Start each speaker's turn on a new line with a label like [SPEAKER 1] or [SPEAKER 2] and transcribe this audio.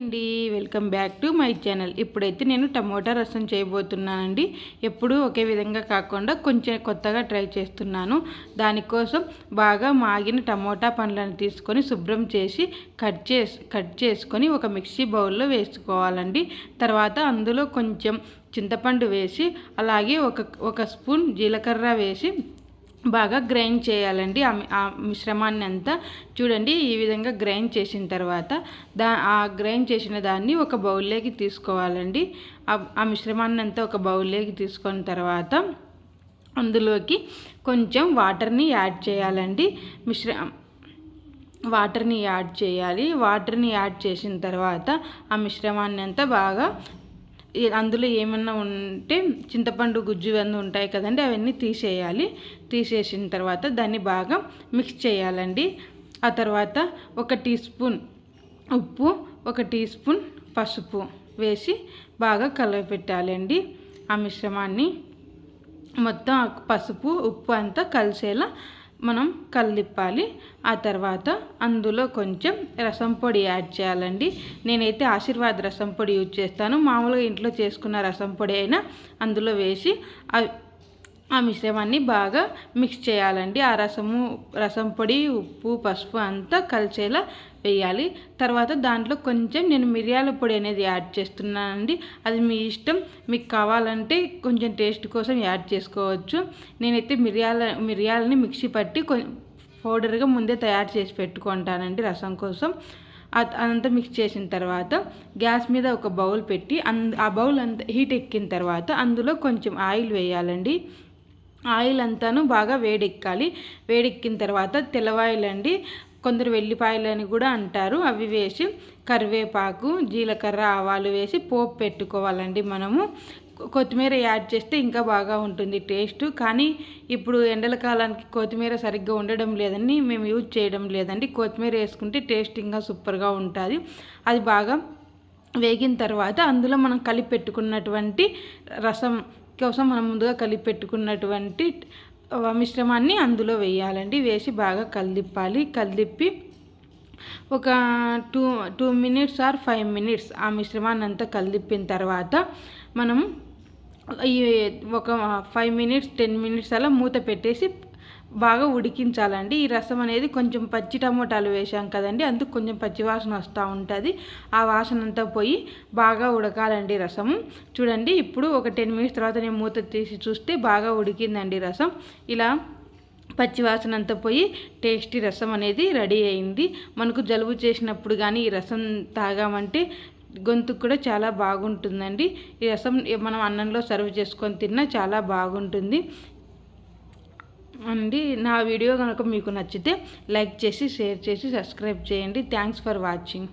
[SPEAKER 1] అండి. Welcome back to my channel. ఇప్పుడైతే నేను టమోటా రసం చేయబోతున్నానండి. ఎప్పుడూ ఒకే విధంగా కాకుండా కొంచెం కొత్తగా ట్రై చేస్తున్నాను. దానికోసం బాగా మాగిన టమోటా పండ్లను తీసుకొని శుభ్రం చేసి కట్ చేసి కట్ చేసుకొని ఒక మిక్సీ బౌల్లో వేసుకోవాలండి. తర్వాత అందులో కొంచెం చింతపండు వేసి అలాగే ఒక ఒక స్పూన్ జీలకర్ర వేసి బాగా గ్రైండ్ చేయాలండి. ఆ మిశ్రమాన్ని అంతా చూడండి ఈ విధంగా గ్రైండ్ చేసిన తర్వాత దా ఆ గ్రైండ్ చేసిన దాన్ని ఒక బౌల్లోకి తీసుకోవాలండి. ఆ మిశ్రమాన్ని అంతా ఒక బౌల్లోకి తీసుకున్న తర్వాత అందులోకి కొంచెం వాటర్ని యాడ్ చేయాలండి. మిశ్ర వాటర్ని యాడ్ చేయాలి. వాటర్ని యాడ్ చేసిన తర్వాత ఆ మిశ్రమాన్ని అంతా బాగా అందులో ఏమన్నా ఉంటే చింతపండు గుజ్జు ఇవన్నీ ఉంటాయి కదండి అవన్నీ తీసేయాలి. తీసేసిన తర్వాత దాన్ని బాగా మిక్స్ చేయాలండి. ఆ తర్వాత ఒక టీ స్పూన్ ఉప్పు ఒక టీ స్పూన్ పసుపు వేసి బాగా కలపెట్టాలండి ఆ మిశ్రమాన్ని మొత్తం పసుపు ఉప్పు అంతా కలిసేలా మనం కలిపాలి. ఆ తర్వాత అందులో కొంచెం రసం పొడి యాడ్ చేయాలండి. నేనైతే ఆశీర్వాద్ రసం పొడి యూజ్ చేస్తాను. మామూలుగా ఇంట్లో చేసుకున్న రసం పొడి అయినా అందులో వేసి ఆ మిశ్రమాన్ని బాగా మిక్స్ చేయాలండి. ఆ రసము రసం పొడి ఉప్పు పసుపు అంతా కలిసేలా వేయాలి. తర్వాత దాంట్లో కొంచెం నేను మిరియాల పొడి అనేది యాడ్ చేస్తున్నానండి. అది మీ ఇష్టం. మీకు కావాలంటే కొంచెం టేస్ట్ కోసం యాడ్ చేసుకోవచ్చు. నేనైతే మిరియాల మిరియాలని మిక్సీ పట్టి పౌడర్గా ముందే తయారు చేసి పెట్టుకుంటానండి రసం కోసం. అదంతా మిక్స్ చేసిన తర్వాత గ్యాస్ మీద ఒక బౌల్ పెట్టి ఆ బౌల్ అంతా హీట్ ఎక్కిన తర్వాత అందులో కొంచెం ఆయిల్ వేయాలండి. ఆయిల్ అంతాను బాగా వేడెక్కాలి. వేడెక్కిన తర్వాత తెల్లవాయిలండి కొందరు వెల్లిపాయలు అని కూడా అంటారు. అవి వేసి కరివేపాకు జీలకర్ర ఆవాలు వేసి పోపు పెట్టుకోవాలండి మనము. కొత్తిమీర యాడ్ చేస్తే ఇంకా బాగా ఉంటుంది టేస్ట్. కానీ ఇప్పుడు ఎండల కాలానికి కొత్తిమీర సరిగ్గా ఉండడం లేదని మేము యూజ్ చేయడం లేదండి. కొత్తిమీర వేసుకుంటే టేస్ట్ ఇంకా సూపర్గా ఉంటుంది. అది బాగా వేగిన తర్వాత అందులో మనం కలిపి పెట్టుకున్నటువంటి రసం కోసం మనం ముందుగా కలిపి పెట్టుకున్నటువంటి మిశ్రమాన్ని అందులో వేయాలండి. వేసి బాగా కలిపాలి కలిపి ఒక two two minutes or five minutes ఆ మిశ్రమాన్ని అంతా కలిపిన తర్వాత మనం ఈ ఒక ఫైవ్ మినిట్స్ టెన్ మినిట్స్ అలా మూత పెట్టేసి బాగా ఉడికించాలండి. ఈ రసం అనేది కొంచెం పచ్చి టమోటాలు వేసాం కదండి అందుకు కొంచెం పచ్చి వాసన వస్తూ ఉంటుంది. ఆ వాసన అంతా పోయి బాగా ఉడకాలండి రసం. చూడండి ఇప్పుడు ఒక టెన్ మినిట్స్ తర్వాత నేను మూత తీసి చూస్తే బాగా ఉడికిందండి రసం. ఇలా పచ్చి వాసన అంతా పోయి టేస్టీ రసం అనేది రెడీ అయింది. మనకు జలుబు చేసినప్పుడు కానీ ఈ రసం తాగామంటే గొంతుకు కూడా చాలా బాగుంటుందండి. ఈ రసం మనం అన్నంలో సర్వ్ చేసుకొని తిన్నా చాలా బాగుంటుంది. అండి. నా వీడియో కనుక మీకు నచ్చితే లైక్ చేసి షేర్ చేసి సబ్స్క్రైబ్ చేయండి. Thanks for watching.